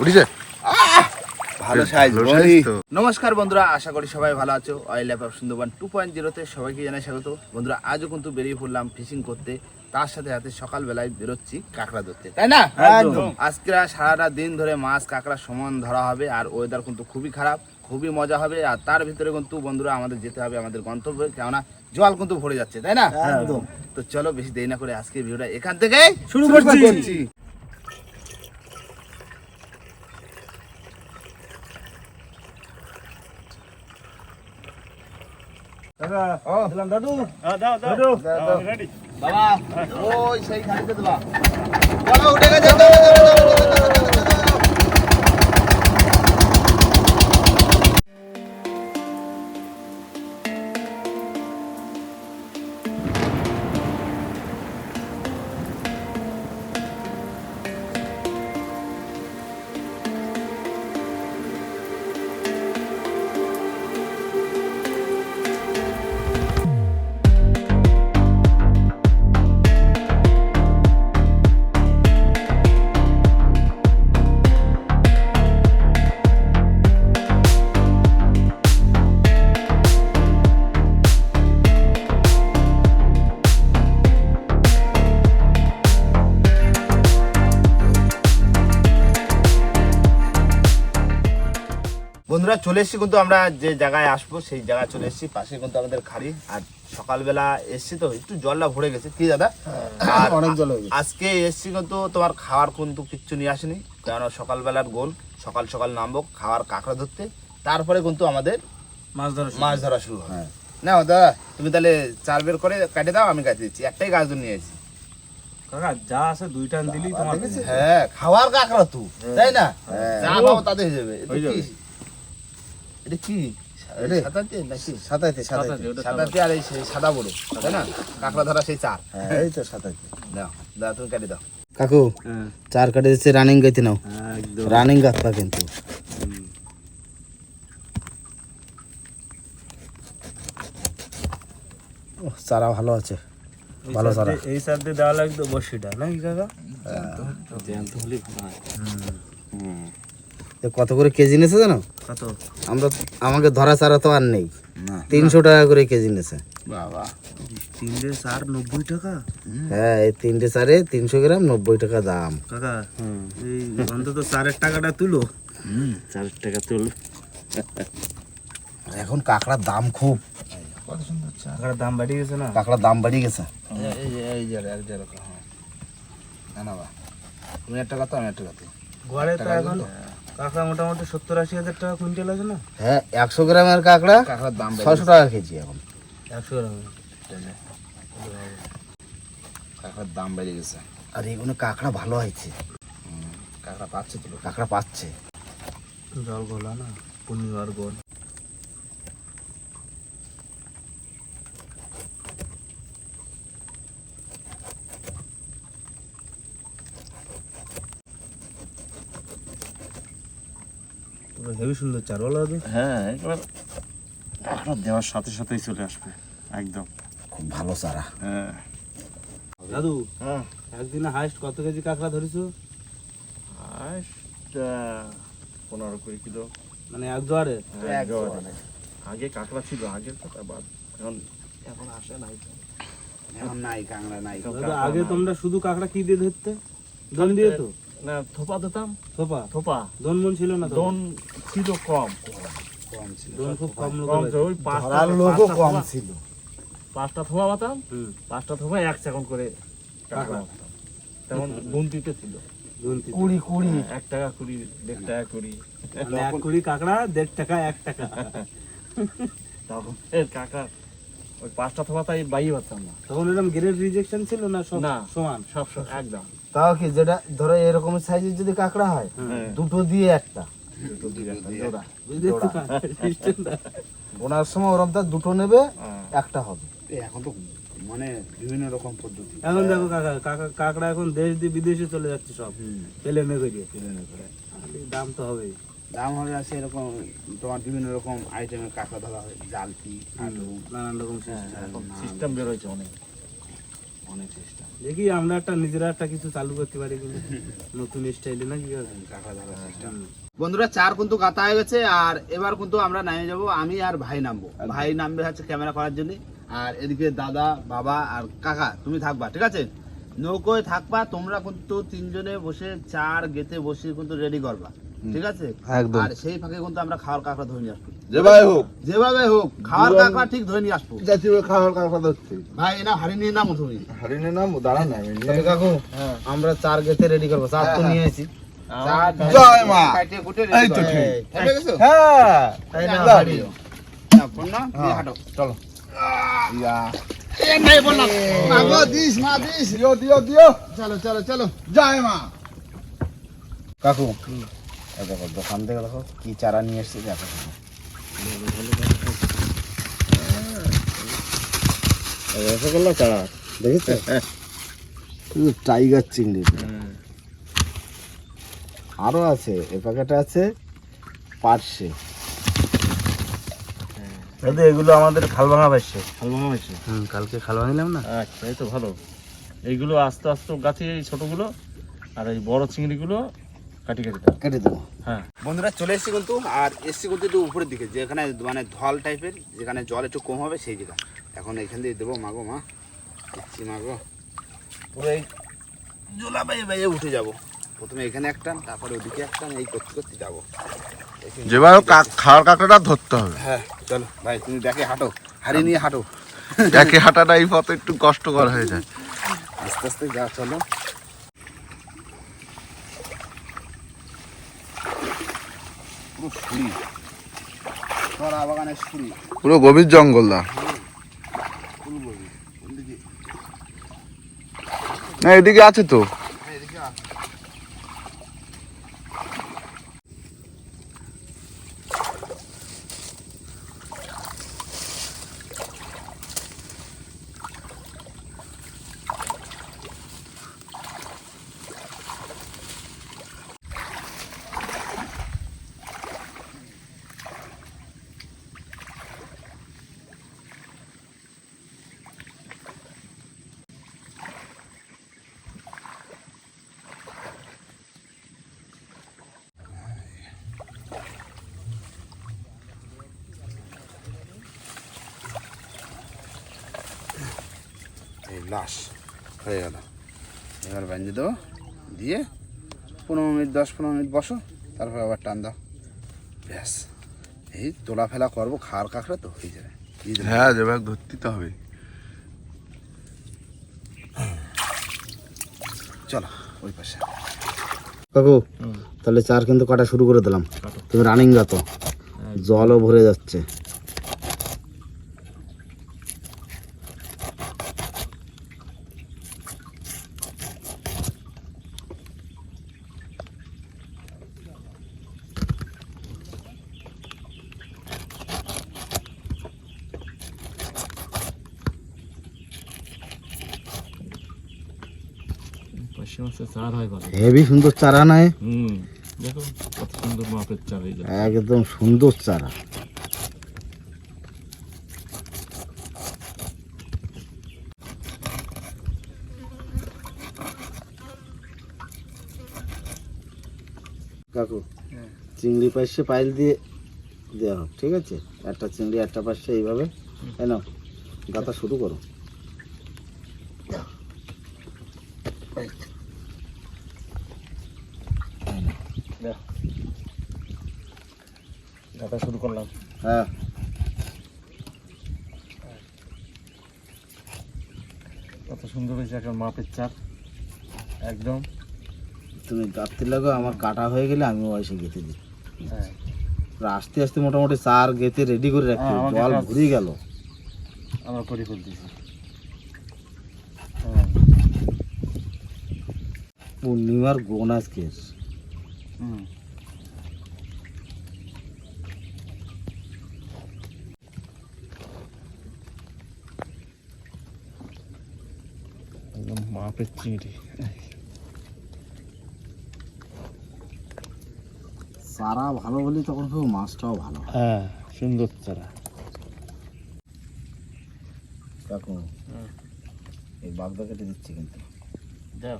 উঠিছে। ভালো সাইজ। নমস্কার বন্ধুরা আশা করি সবাই ভালো আছো। Oil app Sundarban two point জিরোতে সবাইকে জানাই স্বাগত। বন্ধুরা আজও কিন্তু বেরিয়ে পড়লাম ফিশিং করতে। তার সাথে সাথে সকালবেলায় বেরোচ্ছি কাঁকড়া ধরতে তাই না? আজকে সারাটা দিন ধরে মাছ কাঁকড়া সমান ধরা হবে আর ওয়েদার কিন্তু খুবই খারাপ খুবই মজা হবে। আর তার ভিতরে কিন্তু বন্ধুরা আমাদের যেতে হবে আমাদের গন্তব্যে। কেননা জল কিন্তু ভরে যাচ্ছে তাই না? একদম। তো চলো বেশি দেরি না করে আজকে ভিডিওটা এখান থেকে শুরু করছি। দিলাম দাদু। দাদু। বাবা ওই সেই গাড়িতে দেবা। চলো উঠে গেছে। বন্ধুরা চলে এসেছি কিন্তু আমরা যে জায়গায় আসব সেই জায়গায় চলে এসেছি। পাশে কিন্তু আমাদের খাড়ি। আর সকালবেলা এসছি তো একটু জলটা ভরে গেছে। কি দাদা? আর অনেক জল হয়ে আজকে এসছি কিন্তু তোমার খাওয়ার কিন্তু কিচ্ছু নিয়ে আসেনি। কেননা সকালবেলার গোল সকাল সকাল নামবো খাওয়ার কাঁকড়া ধরতে। তারপরে কিন্তু আমাদের মাছ ধরা মাছ ধরা শুরু হয়। না দাদা তুমি তাহলে চার বের করে কাটে দাও আমি কাটে দিচ্ছি। একটাই গাছ ধরে নিয়ে এসেছি। কাকা যা আছে দুইটা দিলেই তোমার হ্যাঁ খাওয়ার কাঁকড়া তো তাই না? যা খাব তাতে হয়ে যাবে। এটা কি? এটা কি এটা? সাদাতে নাকি সাতাইতে সাতাইতে সাতাইতে, আর এই সাদা বড় তাই না? কাঁকড়া ধরা সেই চার। হ্যাঁ, এই তো সাতাইতে দাও দাদা তুমি কাটে দাও। কাকু হ্যাঁ। চার কাটে দিচ্ছে রানিং গাইতে নাও। রানিং গাছপা কিন্তু। চারা ভালো আছে। ভালো চারা। এই সার দিয়ে দেওয়া লাগতো বসিটা নাকি কাকা? কত করে কেজি নেছে জানো? কত? আমরা আমাকে ধরা ছাড়া তো আর নেই। তিনশো টাকা করে কেজি নেছে বাবা তিনটে চার নব্বই টাকা? হ্যাঁ এই তিনটে চারে তিনশো গ্রাম নব্বই টাকা দাম। কাকা এই অন্তত চারের টাকাটা তুলো। চারের টাকা তুলো। এখন কাঁকড়ার দাম খুব। টাকার দাম বাড়িয়ে গেছে না? কাঁকড়ার দাম বাড়িয়ে গেছে। এই যে এক যে হ্যাঁ। না না বা। তুমি একটা কথা আমি একটা কথা ঘরে তো এখন কাঁকড়া মোটামুটি সত্তর আশি হাজার টাকা কুইন্টাল আছে না? হ্যাঁ একশো গ্রামের কাঁকড়া কাঁকড়ার দাম ছশো টাকা কেজি এখন। একশো গ্রাম। কাঁকড়ার দাম বেড়ে গেছে। আর এগুলো কাঁকড়া ভালো হয়েছে। কাঁকড়া পাচ্ছে তো কাঁকড়া পাচ্ছে। জল গোলা না পূর্ণিমার গোল। হেভি সুন্দর চার বলো দাদু হ্যাঁ দেওয়ার সাথে সাথেই চলে আসবে একদম। খুব ভালো চারা। হ্যাঁ। দাদু হ্যাঁ। একদিনে হাইস্ট কত কেজি কাঁকড়া ধরেছো? আজটা পনেরো কুড়ি কিলো। মানে এক জোয়ারে? হ্যাঁ, জোয়ারে। আগে কাঁকড়া ছিল আগের কথা বাদ। এখন এখন আসে নাই। এখন নাই কাঁকড়া নাই। আগে তোমরা শুধু কাঁকড়া কি দিয়ে ধরতে? দন দিয়ে তো? না থোপা দিতাম সোপা থোপা। দন মন ছিল না দন ছিল কম। কম ছিল। খুব কম কম ছিল, ওই পাঁচটা লোকও পাঁচটা কম থোপা- ছিল। পাঁচটা থোপা বাতাম পাঁচটা থোপা এক সেকেন্ড করে কাঁকড়া তেমন গুনতিতে ছিল। কুড়ি কুড়ি এক টাকা কুড়ি দেড় টাকা কুড়ি। এক কুড়ি কাঁকড়া দেড় টাকা এক টাকা। তখন এর কাকা ওই পাঁচটা থোপা তাই বাইয়ে পারতাম না। তখন এরকম গ্রেড রিজেকশন ছিল না সব না। সমান? সব সব একদম। তাও কি যেটা ধরো এরকম সাইজের যদি কাঁকড়া হয় হ্যাঁ। দুটো দিয়ে একটা। বোনার সময় ওরম তার দুটো নেবে হ্যাঁ। একটা হবে। এখন তো মানে বিভিন্ন রকম পদ্ধতি। এখন দেখো কাকা কাকা কাঁকড়া এখন দেশ দিয়ে বিদেশে চলে যাচ্ছে সব। প্লেনে খালি দাম তো হবেই। দাম হবে আছে এরকম তোমার বিভিন্ন রকম আইটেমের কাঁকড়া ধরা হয় জালতি আলু। নানান রকম হ্যাঁ, সিস্টেম এখন সিস্টেম বের হয়েছে অনেক। অনেক চেষ্টা দেখি আমরা একটা নিজেরা একটা কিছু চালু করতে পারি নতুন স্টাইলে নাকি কাঁকড়া ধরার চেষ্টা বন্ধুরা চার কিন্তু গাতা হয়ে গেছে আর এবার কিন্তু আমরা নামে যাব আমি আর ভাই নামবো। ভাই নামবে হচ্ছে ক্যামেরা করার জন্য। আর এদিকে দাদা বাবা আর কাকা তুমি থাকবা ঠিক আছে? নৌকোয় থাকবা তোমরা কিন্তু তিনজনে বসে চার গেতে বসে কিন্তু রেডি করবা ঠিক আছে? আর সেই ফাঁকে কিন্তু আমরা খাওয়ার কাঁকড়া ধরে নিয়ে আসব। যেভাবে হোক। যেভাবে হোক খাওয়ার কাঁকড়া ঠিক ধরে নিয়ে আসব। জাতীয় খাওয়ার কাঁকড়া ধরছে। ভাই না হারি নিয়ে নামো তুমি। হারিনে নাম দাঁড়ান না নিয়ে- কাকু আমরা চার গেতে রেডি করব চার তো নিয়ে এসেছি চার জয় মা। এই তো ঠিক। হ্যাঁ তাই না হাঁটো। চলো ইয়া কাকু দেখো দোকান থেকে দেখো কি চারা নিয়ে এসেছি দেখো রসগোল্লা চারা দেখেছ টাইগার চিংড়ি আরও আছে এ প্যাকেটে আছে পার্সে দাদা এগুলো আমাদের খাল ভাঙা পাইছে খাল ভাঙা হয়েছে হুম কালকে খাল ভাঙিলাম না? আচ্ছা এই তো ভালো। এইগুলো আস্তে আস্তে গাছে এই ছোটগুলো আর এই বড় চিংড়িগুলো কাটি কাটি দাও। কেটে দেবো। হ্যাঁ। বন্ধুরা চলে এসেছি কিন্তু আর এসছি কিন্তু একটু উপরের দিকে যেখানে মানে ঢল টাইপের যেখানে জল একটু কম হবে সেই জায়গা এখন এখান দিয়ে দেবো মাগো মা। দিচ্ছি মাগো। পুরো এই জোলা বাইয়ে বাইয়ে উঠে যাব। প্রথমে এখানে একটা তারপরে ওদিকে একটা এই করতে করতে যাব। কাক- খাওয়ার কাঁকড়াটা ধরতে হবে। হ্যাঁ চলো ভাই তুমি দেখে হাঁটো নিয়ে হাঁটো। একে হাঁটাটা এই পথে একটু কষ্টকর হয়ে যায়। আস্তে আস্তে যা চলো। পুরো গভীর জঙ্গল দা। না এদিকে আছে তো। লাশ হয়ে গেল। এবার বাঁধে দেবো দিয়ে পনেরো মিনিট দশ পনেরো মিনিট বসো তারপর আবার টান দাও। ব্যাস এই তোলা ফেলা করব খাওয়ার কাঁকড়া তো হয়ে যাবে। হ্যাঁ যেভাবে ধরতে তো হবে। চলো ওই পাশে। কাকু তাহলে চার কিন্তু কাটা শুরু করে দিলাম। তুমি রানিং গা তো। জলও ভরে যাচ্ছে। চার হয় ভালো হেভি সুন্দর চারা নাই হুম দেখো কত সুন্দর মাপের চার একদম সুন্দর চারা। কাকু চিংড়ি পাশে পাইল দিয়ে দেওয়া হোক ঠিক আছে? একটা চিংড়ি একটা পাশে এইভাবে। তাই না গাতা শুরু করো। গাঁথা শুরু করলাম। হ্যাঁ। কত সুন্দর হয়েছে একটা মাপের চার একদম। তুমি গাঁততে লাগো আমার কাটা হয়ে গেলে আমিও এসে গেঁথে দিই। হ্যাঁ। আস্তে আস্তে মোটামুটি চার গেতে রেডি করে রাখতে হ্যাঁ, জল ঘুরিয়ে গেল। আমরা করে ফেলতেছি হ্যাঁ পূর্ণিমার গোন আজকের হুম একদম মাপের চিংড়ি। চারা ভালো হলে তখন খুব মাছটাও ভালো হ্যাঁ। সুন্দর চারা। দেখো এই বাগদা কেটে দিচ্ছি কিন্তু। যাও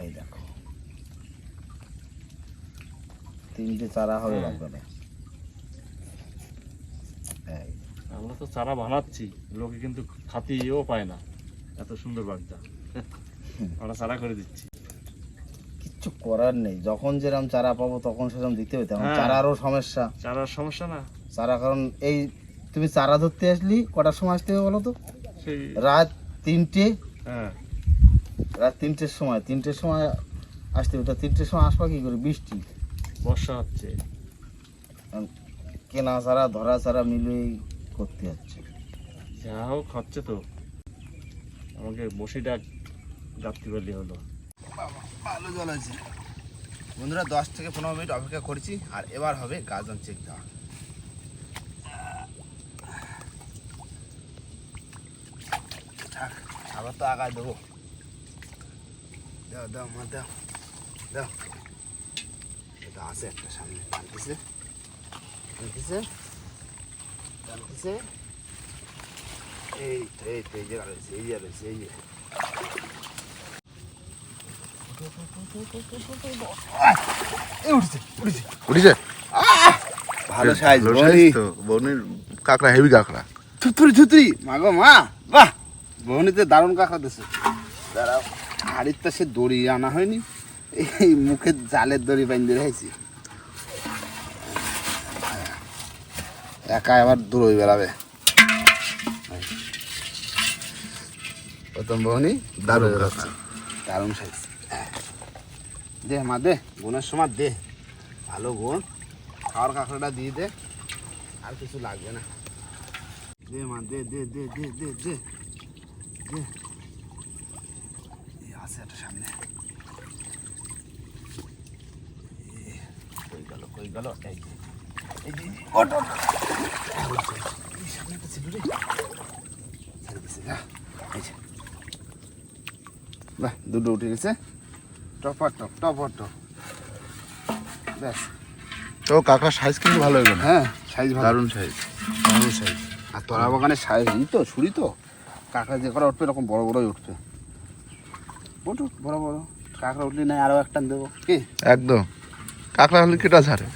এই দেখো। তিনটে চারা হবে হ্যাঁ। বাগদাটা এই। আমরা তো চারা বানাচ্ছি লোকে কিন্তু খাতিও পায় না এত সুন্দর বাগদা আমরা চারা করে দিচ্ছি। কিচ্ছু করার নেই যখন যেরকম চারা পাবো তখন সেরকম দিতে হ্যাঁ। চারারও সমস্যা। চারার সমস্যা না। চারা কারণ এই তুমি চারা ধরতে আসলি কটার সময় আসতে হবে বলো তো? রাত তিনটে। হ্যাঁ। রাত তিনটের সময় তিনটের সময় আসতে হবে তিনটের সময় আসবা কি করে? বৃষ্টি। বর্ষা হচ্ছে। কেনা চারা ধরা চারা মিলিয়ে করতে হচ্ছে। যা হোক হচ্ছে তো। আমাকে বসিটা পারলে হলো। ভালো জল আছে বন্ধুরা দশ থেকে পনেরো মিনিট অপেক্ষা করছি আর এবার হবে গাজন চেক দেওয়া। আবার তো আগায় দেবো। দাও দাও মা দাও দাও। এটা আছে একটা সামনে টানতেছে। টানতেছে টানতেছে। এই তো এই তো এই যে রয়েছে এই যে রয়েছে এই যে। উঠছে ভালো সাইজ বনির কাঁকড়া হেভি কাঁকড়া। থুতুরি থুতুরি। মাগো মা। বাহ! দারুণ কাঁকড়া দিছে। দাঁড়াও হাড়ির সে দড়ি আনা হয়নি। এই মুখে জালের দড়ি বাইন্ধে রেখেছি। একা আবার দূরই বেড়াবে। প্রথম বহনি দারুণ দূরে। দারুণ সাইজ। দে মা দে। বোনের সময় দে। ভালো বোন খাওয়ার কাঁকড়াটা দিয়ে দে। আর কিছু লাগবে না। দে মা দে দে দে দে দে দে। দে এই আছে একটা সামনে এই, কই গেল কই গেল এই যে এই যে এই যে, ওঠ, ওঠ। এই যে, এই সামনে একটা ছিল রে ছেড়ে দিছে, যা। এই বাহ দুটো উঠে গেছে। Topper top topper top. ব্যাস। তো কাঁকড়ার সাইজ কিন্তু ভালো হবে না। হ্যাঁ সাইজ ভালো। দারুণ সাইজ দারুণ সাইজ আর তোরা বাগানের সাইজ ই তো ছুরি তো। কাঁকড়া যে করা উঠবে এরকম বড় বড়ই উঠবে। উঠুক বড় বড়। কাঁকড়া উঠলে নাই আরও একটা দেবো। কি? একদম। কাঁকড়া হলে কেটা ঝাড়ে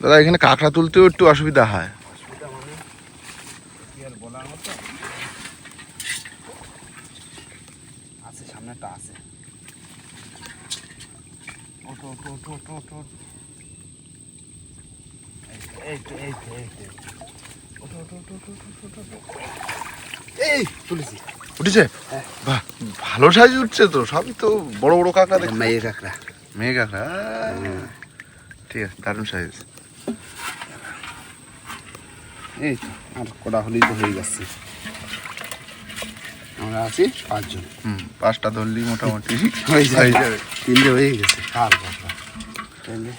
দাদা এখানে কাঁকড়া তুলতেও একটু অসুবিধা হয় মানে মতো আছে এই তুলেছি উঠেছে? হ্যাঁ। বাহ ভালো সাইজ উঠছে তো সবই তো বড় বড় কাঁকড়া দেখছি। মেয়ে কাঁকড়া। মেয়ে কাঁকড়া? ঠিক আছে দারুণ সাইজ। এই তো আর কটা হলেই তো হয়ে যাচ্ছে আমরা আছি পাঁচজন। হুম পাঁচটা ধরলি মোটামুটি। হয়ে হয়ে যাবে। তিনটে হয়ে গেছে তাহলে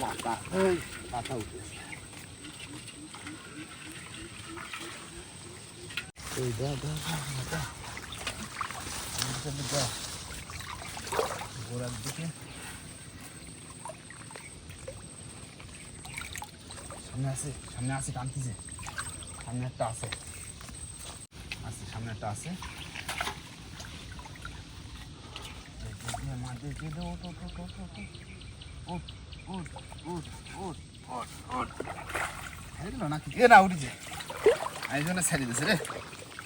পাতা পাতা উঠে এই দাও আমার কাছে দাও গোড়ার দিকে সামনে আছে সামনে আছে টানতেছে সামনে একটা আছে আছে সামনে একটা আছে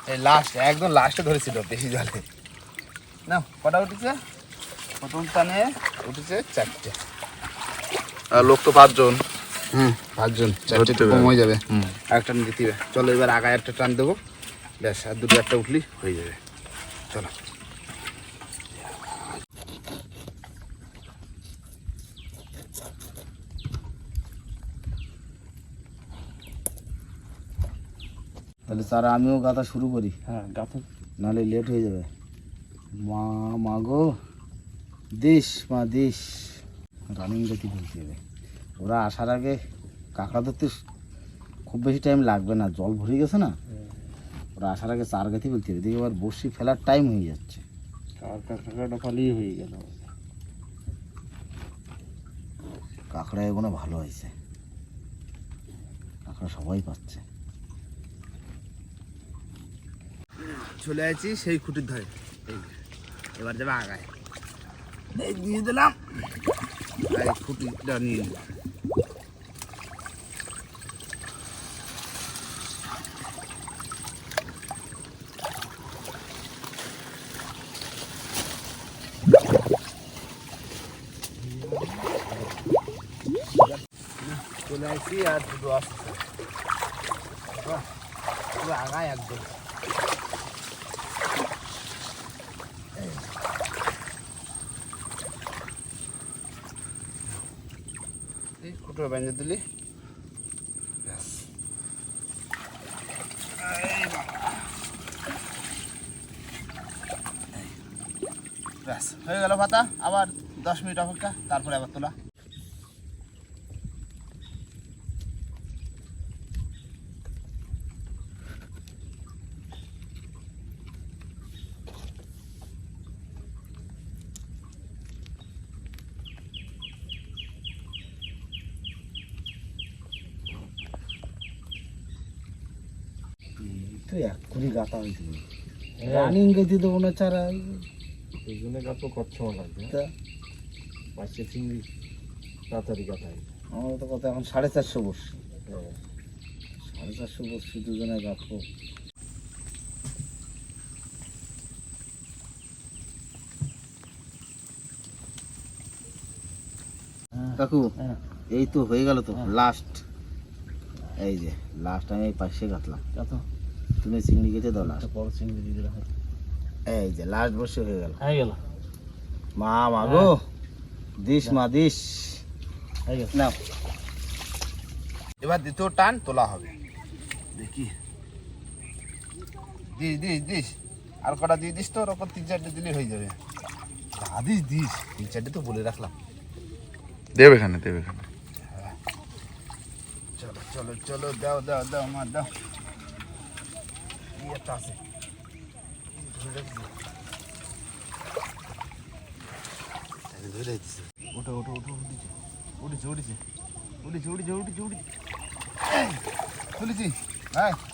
লাস্ট একদম লাস্টে ধরেছিল বেশি জলে। না কটা উঠেছে? প্রথম টানে উঠেছে চারটে। আর লোক তো পাঁচজন। হুম পাঁচজন চারটে ধরতে কম হয়ে যাবে। হুম। একটা দিতে হবে। চলো এবার আগায় একটা টান দেবো। ব্যাস আর দুটো একটা উঠলি হয়ে যাবে। চলো। তাহলে চারা আমিও গাঁথা শুরু করি। হ্যাঁ গাঁথো। নাহলে লেট হয়ে যাবে। মা মাগো দেশ মা দেশ রানিং গতি বলতে হবে ওরা আসার আগে কাঁকড়া ধরতে খুব বেশি টাইম লাগবে না জল ভরে গেছে না। ওরা আসার আগে চার গাতি বলতে হবে দেখি এবার বসি ফেলার টাইম হয়ে যাচ্ছে। কাঁকড়া কাঁকড়াটা পালিয়ে হয়ে গেল? কাঁকড়া এগুলো ভালো হয়েছে। কাঁকড়া সবাই পাচ্ছে। চলে আছি সেই খুঁটির ধরে। এই এবার যাবে আগায়। দিয়ে দিলাম। খুঁটিটা নিয়ে নিলাম। চলে আসছি আর দুটো আসছে। আগায় একদম। এই কুটো বেঁধে দিলি। ব্যাস, হয়ে গেল পাতা আবার দশ মিনিট অপেক্ষা, তারপরে আবার তোলা তো গাতা হয়েছিল রানিং গেছি তো মনে হচ্ছে আর এই জন্য গাছ কত সময় লাগবে পাঁচশো চিংড়ি তাড়াতাড়ি আমার তো কত এখন সাড়ে চারশো বসছি সাড়ে চারশো বসছি দুজনে গাঁথবো কাকু হ্যাঁ। এই তো হয়ে গেল তো হ্যাঁ। লাস্ট এই যে লাস্ট আমি এই পাশে গাঁথলাম তুমি চিংড়ি কেটে দাও লাস্ট বড় চিংড়ি দিয়ে দিলাম। এই যে লাস্ট বসে হয়ে গেল। হয়ে গেল। মা মা গো। দিস মা দিস। হয়ে গেল। নাও। এবার দ্বিতীয় টান তোলা হবে। দেখি। This this this. আর কটা দিয়ে দিস তো ওরকম তিন চারটে দিলে হয়ে যাবে। This this. তিন চারটে তো বলে রাখলাম। দেবে এখানে দেবে এখানে। চলো চলো চলো দাও দাও দাও আমার দাও। আছে। ধরে। ওঠো ওঠো ওঠো উঠেছে উঠেছে। উঠেছে উঠেছে উঠেছে উঠেছে। উঠেছে তুলেছি।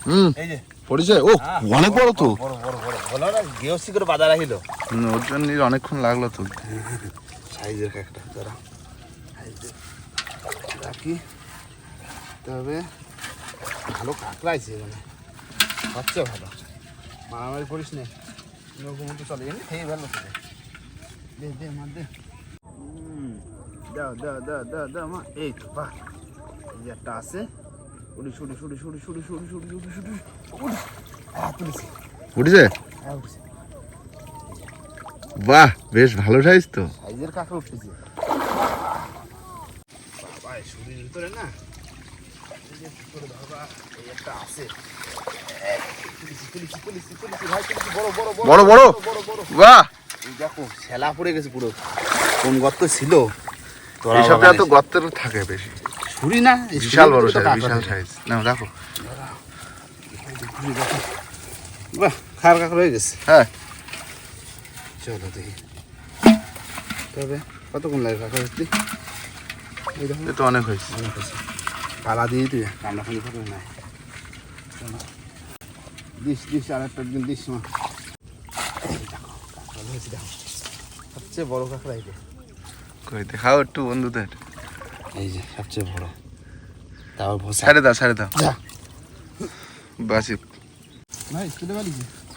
হুম। এই যে। পড়েছে? ও হ্যাঁ, অনেক বড় তো। বড় বড় বড় বলো না গেওসি করে বাধা রাখিল ওর জন্য অনেকক্ষণ লাগল তো। সাইজের একটা তারা রাখি। তবে ভালো কাঁকড়া আছে মানে হচ্ছে ভালো। মারামারি করিস নে। নৌকো মতো চলে এমনি খেয়ে ভালো তোকে দে দে মা দে। হুম, দাও দাও দাও দাও দাও মা। এই তো একটা আছে। হ্যাঁ উঠেছে হ্যাঁ উঠেছি বাহ বেশ ভালো সাইজ তো। সাইজের কাঁকড়া বাবা ভিতরে না যে ভিতরে বাবা এই একটা আছে। বড় বড়। বাহ। দেখো শেলা পড়ে গেছে পুরো। কোন গর্ত ছিল? এত গর্তের থাকে বেশি। ছুরি না? বিশাল বড় সাইজ বিশাল সাইজ। না দেখো। বাহ খার কাঁকড়া হয়ে গেছে। হ্যাঁ। চলো দেখি। তবে কতক্ষণ লাগে কাঁকড়া তো অনেক হয়েছে। অনেক পালা দিয়ে তুই কামড়া করে নাই। দিস দিস আর একটা দিন দিস মা। কাঁকড়া সবচেয়ে বড় কাঁকড়া যে। কই দেখাও একটু বন্ধুদের। এই যে সবচেয়ে বড়। তাও দাও দাও। যা। বাসি। ভাই তুলে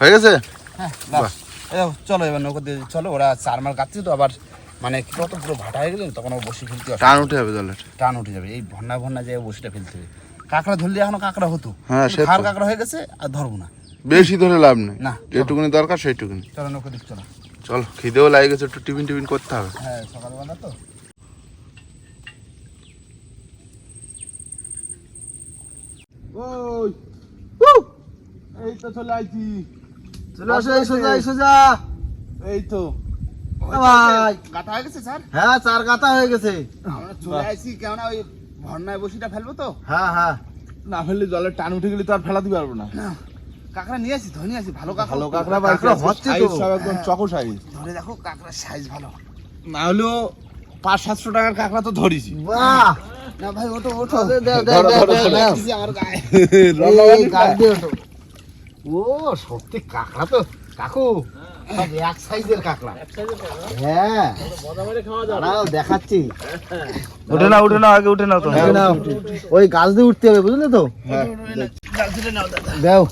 হয়ে গেছে? হ্যাঁ চলো এবার নৌকো দিয়ে চলো ওরা চার মাল কাটছে তো আবার মানে কি কত পুরো ভাটা হয়ে গেলে তখন ও বসি ফেলতে টান উঠে যাবে জলের। টান উঠে যাবে এই ভন্না ভন্না যায় বসিটা ফেলতে হবে। কাঁকড়া ধরলে এখনও কাঁকড়া হতো। হ্যাঁ। খার কাঁকড়া হয়ে গেছে আর ধরবো না। বেশি ধরে লাভ নেই। না। যেটুকুনি দরকার সেইটুকুনি। চলো নৌকো দিক চলো। চলো খিদেও লাগে গেছে একটু টিফিন টিফিন করতে হবে। হ্যাঁ সকালবেলা তো। ওই এই তো চলে আইছি। চলে আসো এই সোজা এই সোজা। এই তো। ভাই। গাটা হয়ে গেছে স্যার? হ্যাঁ চার গাতা হয়ে গেছে। আমরা চলে আইছি কেননা ওই ভর্নায় বসিটা ফেলব তো। হ্যাঁ হ্যাঁ। না ফেললে জলের টান উঠে গেলে তো আর ফেলাতে পারব না। না। কাঁকড়া নিয়ে আসি ধরে আসি ভালো কাঁকড়া ভালো কাঁকড়া কাঁকড়া হচ্ছে তো। সব একদম চকো সাইজ ধরে দেখো কাঁকড়ার সাইজ ভালো। না হলেও পাঁচ সাতশো টাকার কাঁকড়া তো ধরিছি। বাহ! না ভাই ওঠো ওঠো। ও সত্যি কাঁকড়া তো। কাকু এক সাইজের কাঁকড়া। হ্যাঁ। দেখাচ্ছি। উঠে না উঠে না আগে উঠে না তো ওই গাছ দিয়ে উঠতে হবে বুঝলে তো? দাও।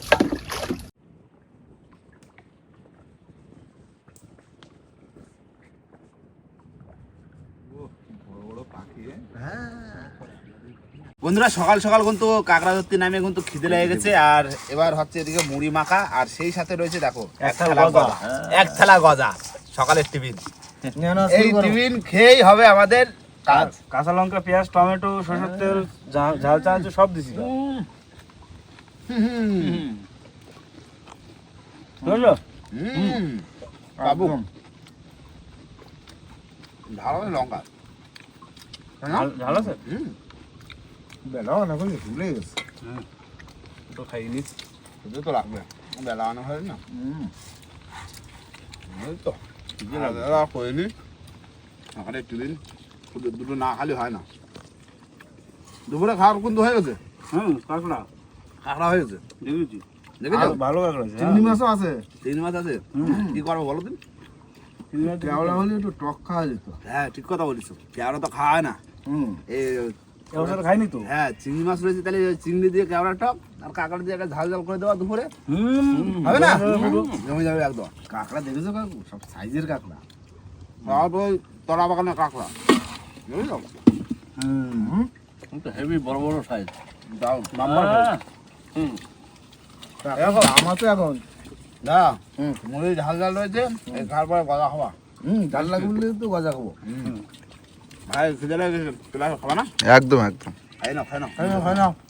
বন্ধুরা সকাল সকাল কিন্তু কাঁকড়া ধরতে নামে কিন্তু খিদে লেগে গেছে। আর এবার হচ্ছে এদিকে মুড়ি মাখা আর সেই সাথে রয়েছে দেখো এক থালা গজা। এক থালা গজা সকালের টিফিন। এই টিফিন খেয়েই হবে আমাদের কাজ। কাঁচা লঙ্কা পেঁয়াজ টমেটো সরষের তেল ঝাল ঝাল চা আছে সব দিছি। বুঝলো বাবু। ভালো লঙ্কা। ঝাল আছে? হুম। বেলা অনেক ভুলে গেছে তো খাইনি খেতে তো লাগবে বেলা আনা হয় না এই তো দাদা করে নি সকালে টিফিন দুটো- না খালি হয় না দুপুরে খাওয়ার কিন্তু হয়ে গেছে হুম কাঁকড়া কাঁকড়া হয়ে গেছে দেখেছি দেখেছ ভালো কাঁকড়া আছে চিংড়ি মাছও আছে তিন মাছ আছে কি করব বলো তুমি কেওড়া হলে একটু টক খাওয়া যেত হ্যাঁ ঠিক কথা বলিস কেওড়া তো খাওয়া না হুম এই এবছর খাইনি তো? হ্যাঁ চিংড়ি মাছ রয়েছে তাহলে চিংড়ি দিয়ে কেওড়া টক আর কাঁকড়া দিয়ে একটা ঝাল ঝাল করে দেওয়া দুপুরে। হবে না? জমে যাবে একদম। কাঁকড়া দেখেছ কাকু? সব সাইজের কাঁকড়া। তারপর ওই তলা বাগানের কাঁকড়া। বুঝলো হুম। হেভি বড় বড় সাইজ। দাও এখন আমার তো এখন। না মুড়ি ঝাল ঝাল রয়েছে এই খাওয়ার পরে গজা খাওয়া হুম ডাল লাগলে তো গজা খাব। একদম একদম খাই না খাই না খাই নাও খাই নাও